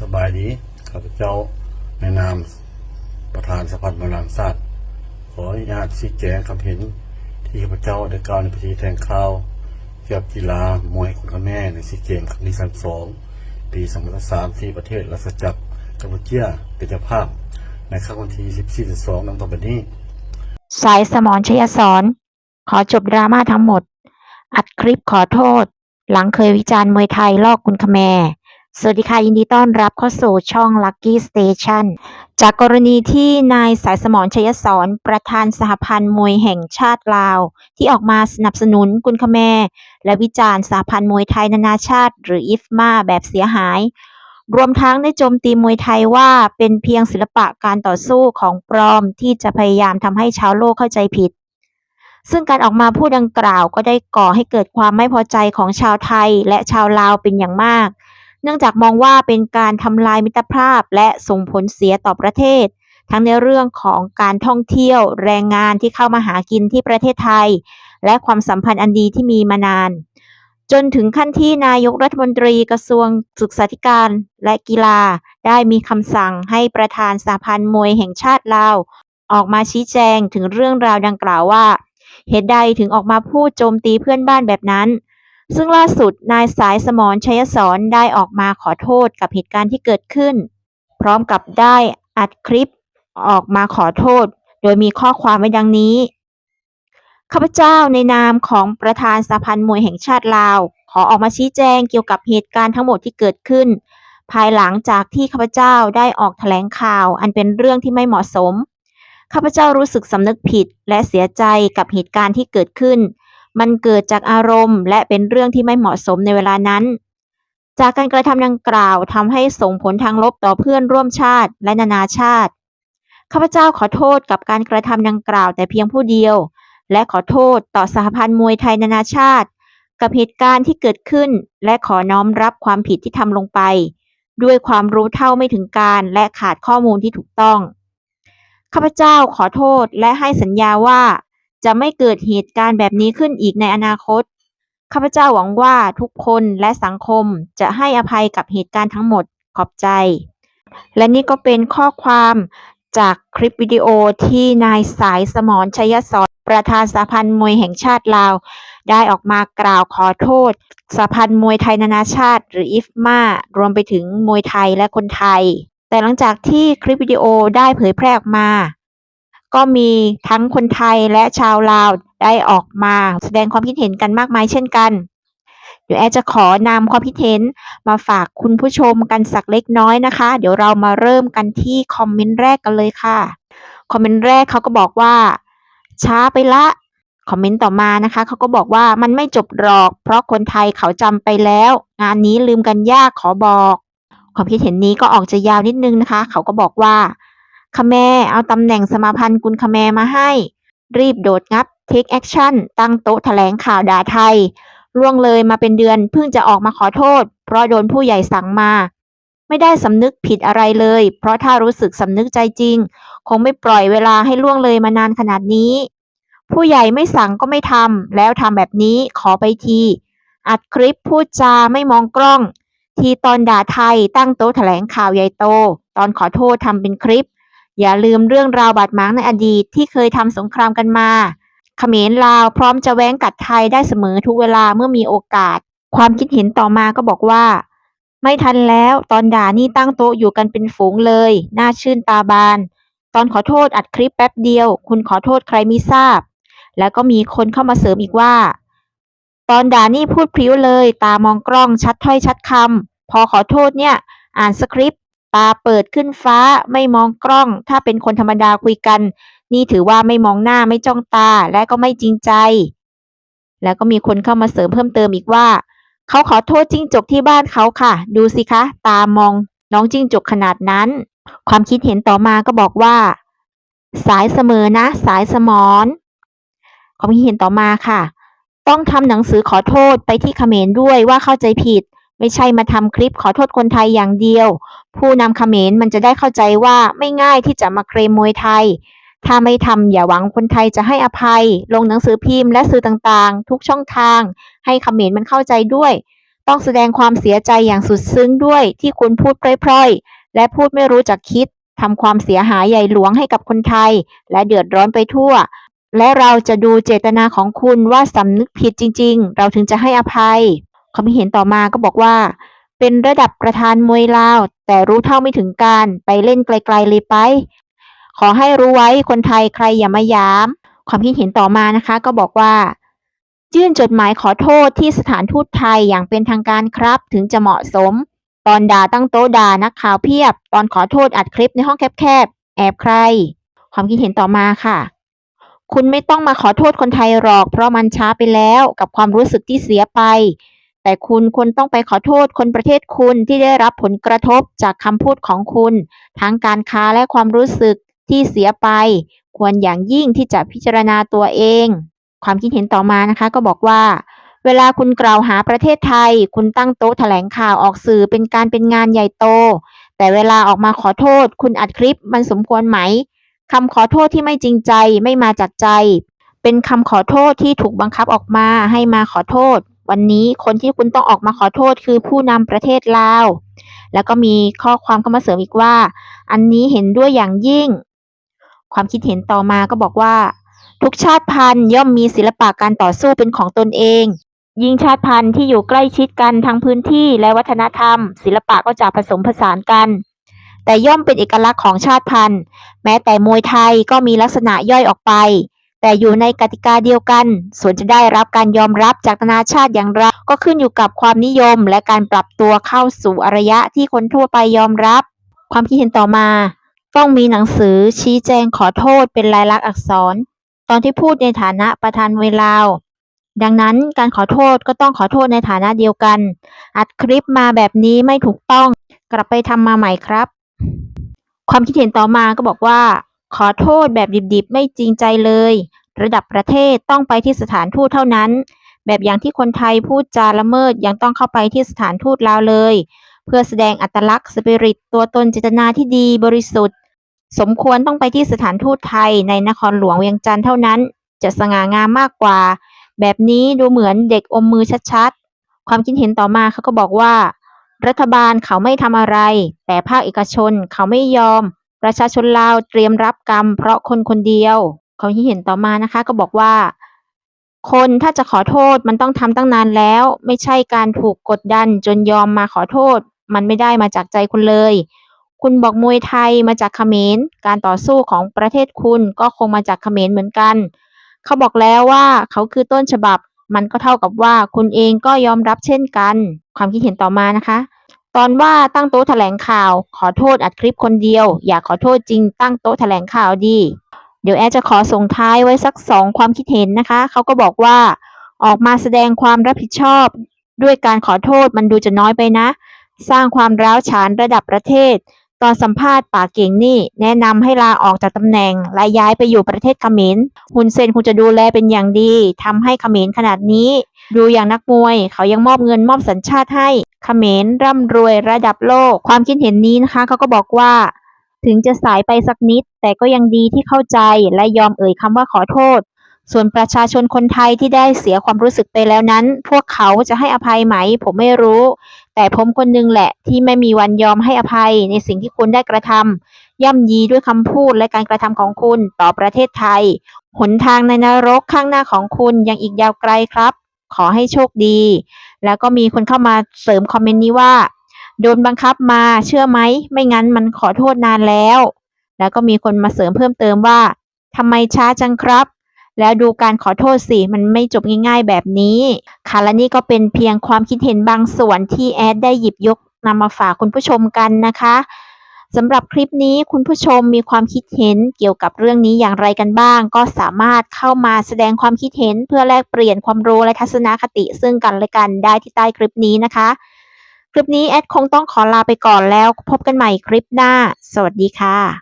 สบายดีข้าพเจ้าในนามประธานสภาบริหารศาสตร์ขออนุญาตชี้แจงคำเห็น ที่ข้าพเจ้าได้กล่าวในพิธีแถลงข่าวเกี่ยวกับกีฬามวยคุณแม่ในซีเกมครั้งที่32ปี2003ที่ประเทศรัสจักรกัมพูชาเป็นเจ้าภาพ ในครั้งวันที่14-12นังต่อไปนี้ สายสมรชยสอน ขอจบดราม่าทั้งหมด อัดคลิปขอโทษ หลังเคยวิจารณ์มวยไทยลอกคุณคแมร์ สวัสดีค่ะ ยินดีต้อนรับเข้าสู่ช่อง Lucky Station จากกรณีที่นายสายสมรชยสอนประธานสหพันธ์มวยแห่งชาติลาว ที่ออกมาสนับสนุนกุนคแมร์และวิจารณ์สหพันธ์มวยไทยนานาชาติ หรืออิฟมาแบบเสียหาย รวมทั้งได้โจมตีมวยไทยว่าเป็นเพียงศิลปะการต่อสู้ของปลอมที่จะพยายามทำให้ชาวโลกเข้าใจผิด ซึ่งการออกมาพูดดังกล่าวก็ได้ก่อให้เกิดความไม่พอใจของชาวไทยและชาวลาวเป็นอย่างมาก เนื่องจากมองว่าเป็นการทำลายมิตรภาพและส่งผลเสียต่อประเทศ ทั้งในเรื่องของการท่องเที่ยว แรงงานที่เข้ามาหากินที่ประเทศไทย และความสัมพันธ์อันดีที่มีมานาน จนถึงขั้นที่นายกรัฐมนตรีกระทรวงศึกษาธิการและกีฬา ได้มีคำสั่งให้ประธานสหพันธ์มวยแห่งชาติลาวออกมาชี้แจงถึงเรื่องราวดังกล่าวว่า เหตุใดถึงออกมาพูดโจมตีเพื่อนบ้านแบบนั้น ซึ่งล่าสุดนายสายสมรชัยสอนได้ออกมาขอโทษกับเหตุการณ์ที่เกิดขึ้น พร้อมกับได้อัดคลิปออกมาขอโทษ โดยมีข้อความไว้ดังนี้ ข้าพเจ้าในนามของประธานสหพันธ์มวยแห่งชาติลาว ขอออกมาชี้แจงเกี่ยวกับเหตุการณ์ทั้งหมดที่เกิดขึ้น ภายหลังจากที่ข้าพเจ้าได้ออกแถลงข่าว อันเป็นเรื่องที่ไม่เหมาะสม ข้าพเจ้ารู้สึกสำนึกผิดและเสียใจกับเหตุการณ์ที่เกิดขึ้น มันเกิดจากอารมณ์ และเป็นเรื่องที่ไม่เหมาะสมในเวลานั้น จากการกระทำดังกล่าวทำให้ส่งผลทางลบต่อเพื่อนร่วมชาติและนานาชาติ ข้าพเจ้าขอโทษกับการกระทำดังกล่าวแต่เพียงผู้เดียว และขอโทษต่อสหพันธ์มวยไทยนานาชาติ กับเหตุการณ์ที่เกิดขึ้น และขอน้อมรับความผิดที่ทำลงไป ด้วยความรู้เท่าไม่ถึงการและขาดข้อมูลที่ถูกต้องข้าพเจ้าขอโทษและให้สัญญาว่า จะไม่เกิดเหตุการณ์แบบนี้ขึ้นอีกในอนาคต ข้าพเจ้าหวังว่าทุกคนและสังคมจะให้อภัยกับเหตุการณ์ทั้งหมดขอบใจ และนี่ก็เป็นข้อความจากคลิปวิดีโอที่นายสายสมรชัยสอนประธานสหพันธ์มวยแห่งชาติลาว ได้ออกมากล่าวขอโทษสหพันธ์มวยไทยนานาชาติ หรืออิฟมารวมไปถึงมวยไทยและคนไทย แต่หลังจากที่คลิปวิดีโอได้เผยแพร่ออกมา ก็มีทั้งคนไทยและชาวลาวได้ออกมา แสดงความคิดเห็นกันมากมายเช่นกัน เดี๋ยวแอจะขอนำความคิดเห็นมาฝากคุณผู้ชมกันสักเล็กน้อยนะคะ เดี๋ยวเรามาเริ่มกันที่คอมเมนต์แรกกันเลยค่ะ คอมเมนต์แรกเขาก็บอกว่า ช้าไปละคอมเมนต์ต่อมานะคะเขาก็บอกว่ามันไม่จบหรอก เพราะคนไทยเขาจำไปแล้ว งานนี้ลืมกันยากขอบอก ความคิดเห็นนี้ก็ออกจะยาวนิดนึงนะคะ เขาก็บอกว่า คแมเอาตำแหน่งสมาพันธ์กุลคแมมาให้ รีบโดดงับ take action ตั้งโต๊ะแถลงข่าวด่าไทย ล่วงเลยมาเป็นเดือนเพิ่งจะออกมาขอโทษ เพราะโดนผู้ใหญ่สั่งมา ไม่ได้สำนึกผิดอะไรเลย เพราะถ้ารู้สึกสำนึกใจจริง คงไม่ปล่อยเวลาให้ล่วงเลยมานานขนาดนี้ ผู้ใหญ่ไม่สั่งก็ไม่ทำแล้วทำแบบนี้ขอไปที อัดคลิปพูดจาไม่มองกล้อง ทีตอนด่าไทยตั้งโต๊ะแถลงข่าวใหญ่โต ตอนขอโทษทำเป็นคลิป อย่าลืมเรื่องราวบาดหมางในอดีตที่เคยทำสงครามกันมาเขมรลาวพร้อมจะแว้งกัดไทยได้เสมอทุกเวลาเมื่อมีโอกาส ความคิดเห็นต่อมาก็บอกว่า ไม่ทันแล้วตอนด่านี่ตั้งโต๊ะอยู่กันเป็นฝูงเลย น่าชื่นตาบาน ตอนขอโทษอัดคลิปแป๊บเดียว คุณขอโทษใครไม่ทราบ แล้วก็มีคนเข้ามาเสริมอีกว่า ตอนด่านี่พูดพริ้วเลย ตามองกล้องชัดถ้อยชัดคำพอขอโทษเนี่ย อ่านสคริปต์ ตาเปิดขึ้นฟ้าไม่มองกล้อง ถ้าเป็นคนธรรมดาคุยกัน นี่ถือว่าไม่มองหน้าไม่จ้องตาและก็ไม่จริงใจ แล้วก็มีคนเข้ามาเสริมเพิ่มเติมอีกว่า เขาขอโทษจิ้งจกที่บ้านเขาค่ะ ดูสิคะ ตามองน้องจิ้งจกขนาดนั้น ความคิดเห็นต่อมาก็บอกว่า สายเสมอนะ สายสมอนความคิดเห็นต่อมาค่ะ ต้องทำหนังสือขอโทษไปที่เขมรด้วยว่าเข้าใจผิด ไม่ใช่มาทำคลิปขอโทษคนไทยอย่างเดียว ผู้นำเขมรมันจะได้เข้าใจว่าไม่ง่ายที่จะมาเคลมมวยไทย ถ้าไม่ทำอย่าหวังคนไทยจะให้อภัย ลงหนังสือพิมพ์และสื่อต่างๆ ทุกช่องทาง ให้เขมรมันเข้าใจด้วย ต้องแสดงความเสียใจอย่างสุดซึ้งด้วยที่คุณพูดพร่อยๆ และพูดไม่รู้จักคิดทำความเสียหายใหญ่หลวงให้กับคนไทย และเดือดร้อนไปทั่ว และเราจะดูเจตนาของคุณว่าสำนึกผิดจริง ๆ เราถึงจะให้อภัย ความคิดเห็นต่อมาก็บอกว่า เป็นระดับประธานมวยลาว แต่รู้เท่าไม่ถึงการไปเล่นไกลๆเลยไป ขอให้รู้ไว้คนไทยใครอย่ามาย้ำความคิดเห็นต่อมานะคะ ก็บอกว่ายื่นจดหมายขอโทษที่สถานทูตไทยอย่างเป็นทางการครับ ถึงจะเหมาะสม ตอนด่าตั้งโต๊ะด่านักข่าวเพียบ ตอนขอโทษอัดคลิปในห้องแคบๆแอบใคร ความคิดเห็นต่อมาค่ะ คุณไม่ต้องมาขอโทษคนไทยหรอก เพราะมันช้าไปแล้วกับความรู้สึกที่เสียไป แต่คุณควรต้องไปขอโทษคนประเทศคุณที่ได้รับผลกระทบจากคำพูดของคุณ ทั้งการค้าและความรู้สึกที่เสียไป ควรอย่างยิ่งที่จะพิจารณาตัวเอง ความคิดเห็นต่อมานะคะก็บอกว่า เวลาคุณกล่าวหาประเทศไทย คุณตั้งโต๊ะแถลงข่าวออกสื่อเป็นการเป็นงานใหญ่โต แต่เวลาออกมาขอโทษ คุณอัดคลิปมันสมควรไหมคำขอโทษที่ไม่จริงใจไม่มาจากใจ เป็นคำขอโทษที่ถูกบังคับออกมาให้มาขอโทษ วันนี้คนที่คุณต้องออกมาขอโทษคือผู้นำประเทศลาว แล้วก็มีข้อความเข้ามาเสริมอีกว่า อันนี้เห็นด้วยอย่างยิ่ง ความคิดเห็นต่อมาก็บอกว่า ทุกชาติพันธุ์ย่อมมีศิลปะการต่อสู้เป็นของตนเอง ยิ่งชาติพันธุ์ที่อยู่ใกล้ชิดกันทั้งพื้นที่และวัฒนธรรม ศิลปะก็จะผสมผสานกัน แต่ย่อมเป็นเอกลักษณ์ของชาติพันธุ์ แม้แต่มวยไทยก็มีลักษณะย่อยออกไป แต่อยู่ในกติกาเดียวกัน ส่วนจะได้รับการยอมรับจากนานาชาติอย่างไรก็ขึ้นอยู่กับความนิยม และการปรับตัวเข้าสู่อารยะที่คนทั่วไปยอมรับ ความคิดเห็นต่อมา ต้องมีหนังสือชี้แจงขอโทษเป็นลายลักษณ์อักษร ตอนที่พูดในฐานะประธานเวลาดังนั้นการขอโทษก็ต้องขอโทษในฐานะเดียวกัน อัดคลิปมาแบบนี้ไม่ถูกต้อง กลับไปทำมาใหม่ครับ ความคิดเห็นต่อมาก็บอกว่า ขอโทษแบบดิบๆ ไม่จริงใจเลย ระดับประเทศต้องไปที่สถานทูตเท่านั้น แบบอย่างที่คนไทยพูดจาละเมิดยังต้องเข้าไปที่สถานทูตลาวเลย เพื่อแสดงอัตลักษณ์สปิริตตัวตนเจตนาที่ดีบริสุทธิ์ สมควรต้องไปที่สถานทูตไทยในนครหลวงเวียงจันทร์เท่านั้น จะสง่างามมากกว่า แบบนี้ดูเหมือนเด็กอมมือชัดๆ ความคิดเห็นต่อมาเขาก็บอกว่า รัฐบาลเขาไม่ทำอะไร แต่ภาคเอกชนเขาไม่ยอม ประชาชนลาวเตรียมรับกรรม เพราะคนคนเดียวความคิดเห็นต่อมานะคะ ก็บอกว่า คนถ้าจะขอโทษมันต้องทำตั้งนานแล้ว ไม่ใช่การถูกกดดันจนยอมมาขอโทษ มันไม่ได้มาจากใจคุณเลย คุณบอกมวยไทยมาจากเขมรการต่อสู้ของประเทศคุณก็คงมาจากเขมรเหมือนกัน เขาบอกแล้วว่าเขาคือต้นฉบับ มันก็เท่ากับว่าคุณเองก็ยอมรับเช่นกัน ความคิดเห็นต่อมานะคะ ตอนว่าตั้งโต๊ะแถลงข่าว ขอโทษอัดคลิปคนเดียว อยากขอโทษจริงตั้งโต๊ะแถลงข่าวดี เดี๋ยวแอร์จะขอส่งท้ายไว้สักสองความคิดเห็นนะคะ เขาก็บอกว่า ออกมาแสดงความรับผิดชอบ ด้วยการขอโทษมันดูจะน้อยไปนะ สร้างความร้าวฉานระดับประเทศ ตอนสัมภาษณ์ป่าเก่งนี่ แนะนำให้ลาออกจากตำแหน่งและย้ายไปอยู่ประเทศเขมรฮุนเซนคงจะดูแลเป็นอย่างดีทำให้เขมรขนาดนี้ ดูอย่างนักมวย เขายังมอบเงินมอบสัญชาติให้ เขมรร่ำรวยระดับโลก ความคิดเห็นนี้นะคะเขาก็บอกว่า ถึงจะสายไปสักนิด แต่ก็ยังดีที่เข้าใจและยอมเอ่ยคำว่าขอโทษ ส่วนประชาชนคนไทยที่ได้เสียความรู้สึกไปแล้วนั้น พวกเขาจะให้อภัยไหม ผมไม่รู้ แต่ผมคนหนึงแหละ ที่ไม่มีวันยอมให้อภัยในสิ่งที่คุณได้กระทำย่ำยีด้วยคำพูดและการกระทำของคุณต่อประเทศไทยหนทางในนรกข้างหน้าของคุณยังอีกยาวไกลครับ ขอให้โชคดี แล้วก็มีคนเข้ามาเสริมคอมเมนต์นี้ว่า โดนบังคับมาเชื่อไหม ไม่งั้นมันขอโทษนานแล้ว แล้วก็มีคนมาเสริมเพิ่มเติมว่าทำไมช้าจังครับ แล้วดูการขอโทษสิ มันไม่จบง่ายๆแบบนี้ ค่ะและนี่ก็เป็นเพียงความคิดเห็นบางส่วนที่แอดได้หยิบยกนำมาฝากคุณผู้ชมกันนะคะ สำหรับคลิปนี้คุณผู้ชมมีความคิดเห็นเกี่ยวกับเรื่องนี้อย่างไรกันบ้าง ก็สามารถเข้ามาแสดงความคิดเห็นเพื่อแลกเปลี่ยนความรู้และทัศนคติซึ่งกันและกันได้ที่ใต้คลิปนี้นะคะ คลิปนี้แอดคงต้องขอลาไปก่อนแล้วพบกันใหม่คลิปหน้า สวัสดีค่ะ